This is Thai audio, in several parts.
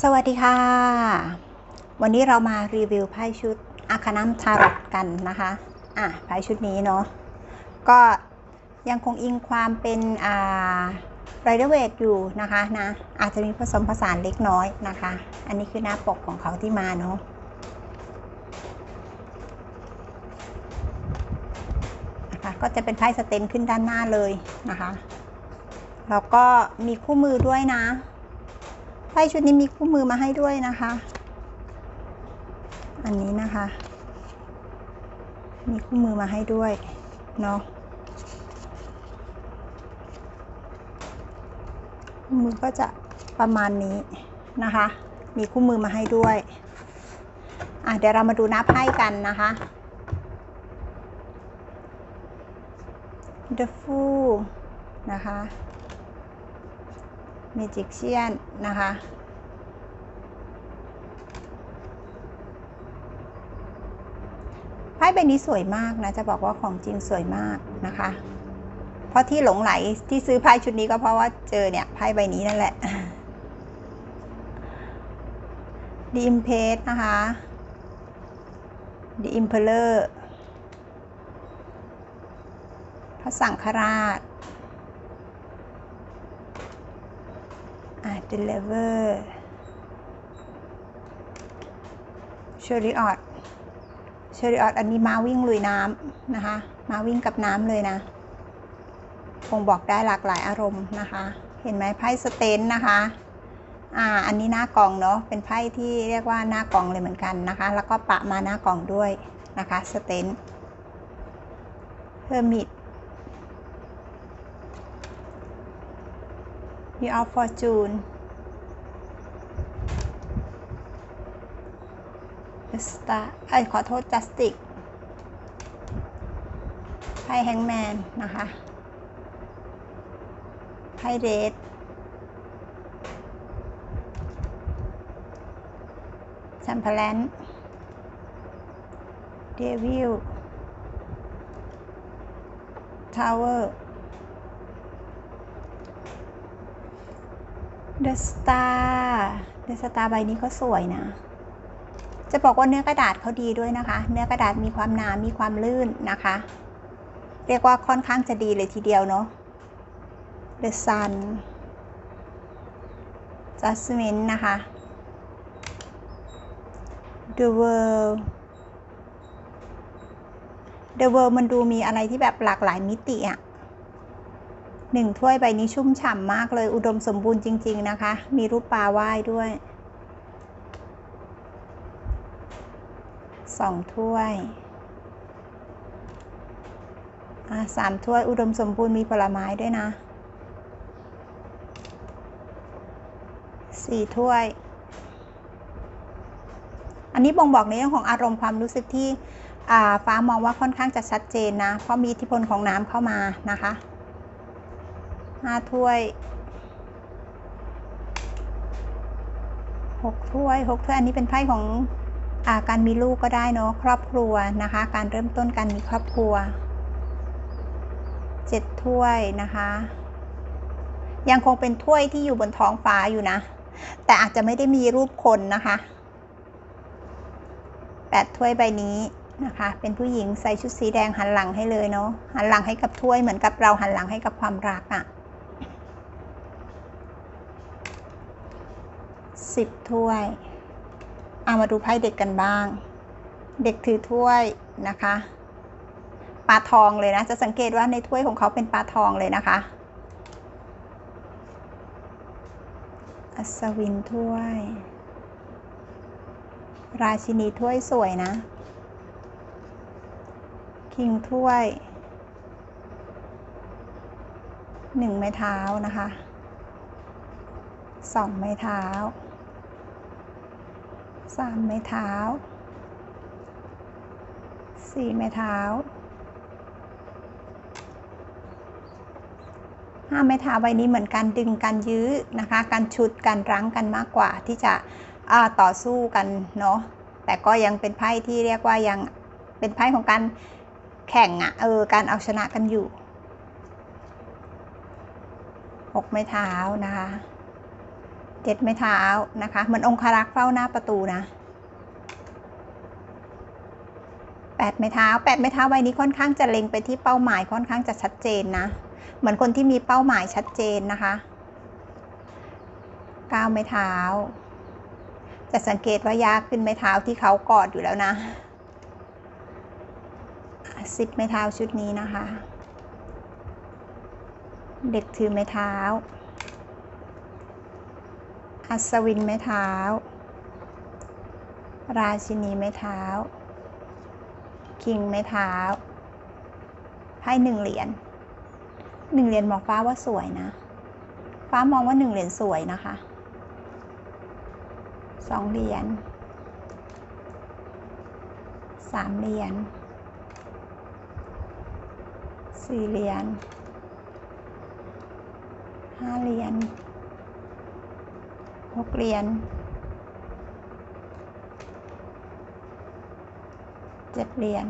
สวัสดีค่ะ วันนี้เรามารีวิวไพ่ชุดอาคานัมทารอตกันนะคะ อะไพ่ชุดนี้เนาะ ก็ยังคงอิงความเป็นอ่าไรเดอร์เวทอยู่นะคะนะ อาจจะมีผสมผสานเล็กน้อยนะคะ อันนี้คือหน้าปกของเขาที่มาเนาะนะคะ ก็จะเป็นไพ่สเตนขึ้นด้านหน้าเลยนะคะ แล้วก็มีคู่มือด้วยนะ ไพ่ชุดนี้มีคู่มือมาให้ด้วยนะคะ อันนี้นะคะ มีคู่มือมาให้ด้วยเนาะคู่มือก็จะประมาณนี้นะคะ มีคู่มือมาให้ด้วย อะเดี๋ยวเรามาดูหน้าไพ่กันนะคะ The Fool นะคะ Magician นนะคะไพ่ใบนี้สวยมากนะ จะบอกว่าของจริงสวยมากนะคะ เพราะที่หลงไหลที่ซื้อไพ่ชุดนี้ก็เพราะว่าเจอเนี่ยไพ่ใบนี้นั่นแหละ The Impress นะคะ The Emperor พระสังฆราช อ่า deliver chariot chariot อันนี้มาวิ่งลุยน้ำนะคะ มาวิ่งกับน้ำเลยนะ คงบอกได้หลากหลายอารมณ์นะคะ เห็นไหมไพ่สเตนนะคะอ่าอันนี้หน้ากล่องเนาะเป็นไพ่ที่เรียกว่าหน้ากล่องเลยเหมือนกันนะคะ แล้วก็ปะมาหน้ากล่องด้วยนะคะสเตนเ e อร์มิ Wheel of Fortune The Star ไอ้ขอโทษ Justice ไพ่แฮงแมนนะคะไพ่เรดแชมเปอร์แลนเดวิลทาวเวอร์ The Star The Star ใบนี้ก็สวยนะ จะบอกว่าเนื้อกระดาษเขาดีด้วยนะคะ เนื้อกระดาษมีความหนา มีความลื่นนะคะ เรียกว่าค่อนข้างจะดีเลยทีเดียวเนาะ The Sun Jasmine นะคะ The World The World มันดูมีอะไรที่แบบหลากหลายมิติอะ หนึ่งถ้วยใบนี้ชุ่มฉ่ำมากเลย อุดมสมบูรณ์จริง ๆ นะคะ มีรูปปลาว่ายด้วยสองถ้วยสามถ้วยอุดมสมบูรณ์มีผลไม้ด้วยนะสี่ถ้วย อันนี้บ่งบอกในเรื่องของอารมณ์ความรู้สึกที่ฟ้ามองว่าค่อนข้างจะชัดเจนนะ เพราะมีอิทธิพลของน้ำเข้ามานะคะ ห้าถ้วยหกถ้วยหกถ้วยอันนี้เป็นไพ่ของอาการมีลูกก็ได้เนาะครอบครัวนะคะ การเริ่มต้นการมีครอบครัวเจ็ดถ้วยนะคะ ยังคงเป็นถ้วยที่อยู่บนท้องฟ้าอยู่นะ แต่อาจจะไม่ได้มีรูปคนนะคะแปดถ้วยใบนี้นะคะ เป็นผู้หญิงใส่ชุดสีแดงหันหลังให้เลยเนาะหันหลังให้กับถ้วยเหมือนกับเราหันหลังให้กับความรักอะ่ะ สิบถ้วย เอามาดูไพ่เด็กกันบ้าง เด็กถือถ้วยนะคะ ปลาทองเลยนะ จะสังเกตว่าในถ้วยของเขาเป็นปลาทองเลยนะคะ อัศวินถ้วย ราชินีถ้วยสวยนะ คิงถ้วยหนึ่งไม้เท้านะคะสองไม้เท้า สามไม้เท้าสี่ไม้เท้าห้าไม้เท้าใบนี้เหมือนการดึงการยื้อนะคะ การชุดการรั้งกันมากกว่าที่จะต่อสู้กันเนาะแต่ก็ยังเป็นไพ่ที่เรียกว่ายังเป็นไพ่ของการแข่งอะเออการเอาชนะกันอยู่หกไม้เท้านะคะ เจ็ดไม้เท้านะคะเหมือนองครักษ์เฝ้าหน้าประตูนะแปดไม้เท้าแปดไม้เท้าใบนี้ค่อนข้างจะเล็งไปที่เป้าหมายค่อนข้างจะชัดเจนนะ เหมือนคนที่มีเป้าหมายชัดเจนนะคะเก้าไม้เท้า จะสังเกตว่ายากขึ้นไม้เท้าที่เขากอดอยู่แล้วนะสิบไม้เท้าชุดนี้นะคะ เด็กถือไม้เท้า อัศวินไม้เท้า ราชินีไม้เท้า คิงไม้เท้าไพ่หนึ่งเหรียญหนึ่งเหรียญบอกฟ้าว่าสวยนะ ฟ้ามองว่าหนึ่งเหรียญสวยนะคะสองเหรียญสามเหรียญสี่เหรียญห้าเหรียญ หกเหรียญเจ็ดเหรียญ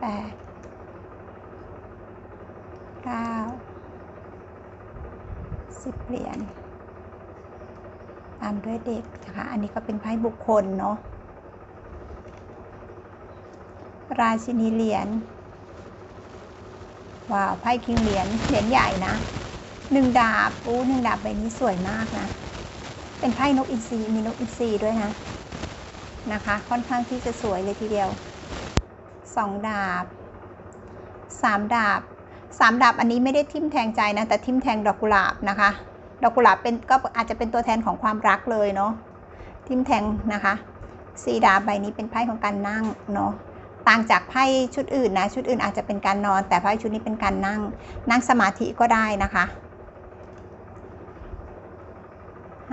แปดเก้าสิบเหรียญตามด้วยเด็กนะคะ อันนี้ก็เป็นไพ่บุคคลเนาะราชินีเหรียญว้าวไพ่คิงเหรียญเหรียญใหญ่นะ หนึ่งดาบอู้หนึ่งดาบใบนี้สวยมากนะ เป็นไพ่นกอินทรีมีนกอินทรีด้วยนะนะคะ ค่อนข้างที่จะสวยเลยทีเดียวสองดาบสามดาบสามดาบอันนี้ไม่ได้ทิมแทงใจนะ แต่ทิมแทงดอกกุหลาบนะคะ ดอกกุหลาบเป็นก็อาจจะเป็นตัวแทนของความรักเลยเนาะทิมแทงนะคะสี่ดาบใบนี้เป็นไพ่ของการนั่งเนาะต่างจากไพ่ชุดอื่นนะ ชุดอื่นอาจจะเป็นการนอน แต่ไพ่ชุดนี้เป็นการนั่ง นั่งสมาธิก็ได้นะคะ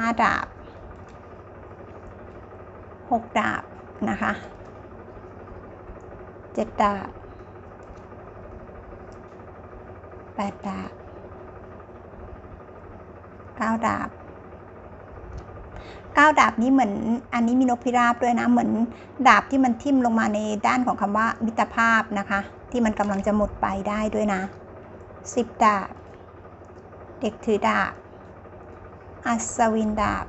ห้าดาบหกดาบนะคะเจ็ดดาบแปดดาบเก้าดาบเก้าดาบนี้เหมือนอันนี้มีนกพิราบด้วยนะเหมือนดาบที่มันทิ่มลงมาในด้านของคำว่ามิตรภาพนะคะ ที่มันกำลังจะหมดไปได้ด้วยนะสิบดาบ เด็กถือดาบ อัศวินดาบ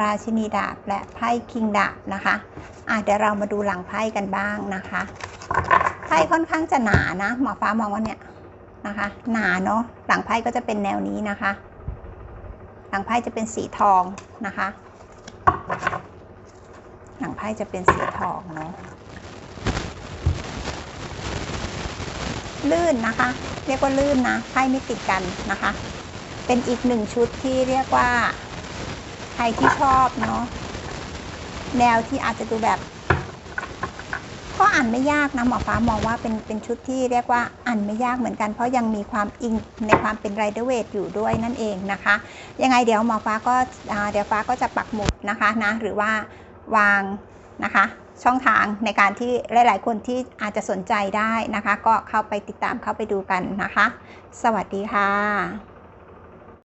ราชินีดาบ และไพ่คิงดาบนะคะอะเดี๋ยวเรามาดูหลังไพ่กันบ้างนะคะไพ่ค่อนข้างจะหนานะ หมอฟ้ามองว่าเนี่ยนะคะ หนาเนาะหลังไพ่ก็จะเป็นแนวนี้นะคะ หลังไพ่จะเป็นสีทองนะคะ หลังไพ่จะเป็นสีทองเนาะลื่นนะคะ เรียกว่าลื่นนะไพ่ไม่ติดกันนะคะ เป็นอีกหนึ่งชุดที่เรียกว่า ใครที่ชอบเนาะแนวที่อาจจะดูแบบก็อ่านไม่ยากนะหมอฟ้ามองว่าเป็นเป็นชุดที่เรียกว่าอ่านไม่ยากเหมือนกัน เพราะยังมีความอิงในความเป็นไรเดอร์เวทอยู่ด้วยนั่นเองนะคะ ยังไงเดี๋ยวหมอฟ้าก็เดี๋ยวฟ้าก็จะปักหมุดนะคะนะหรือว่าวางนะคะช่องทางในการที่หลาย ๆ คนที่อาจจะสนใจได้นะคะ ก็เข้าไปติดตามเข้าไปดูกันนะคะ สวัสดีค่ะ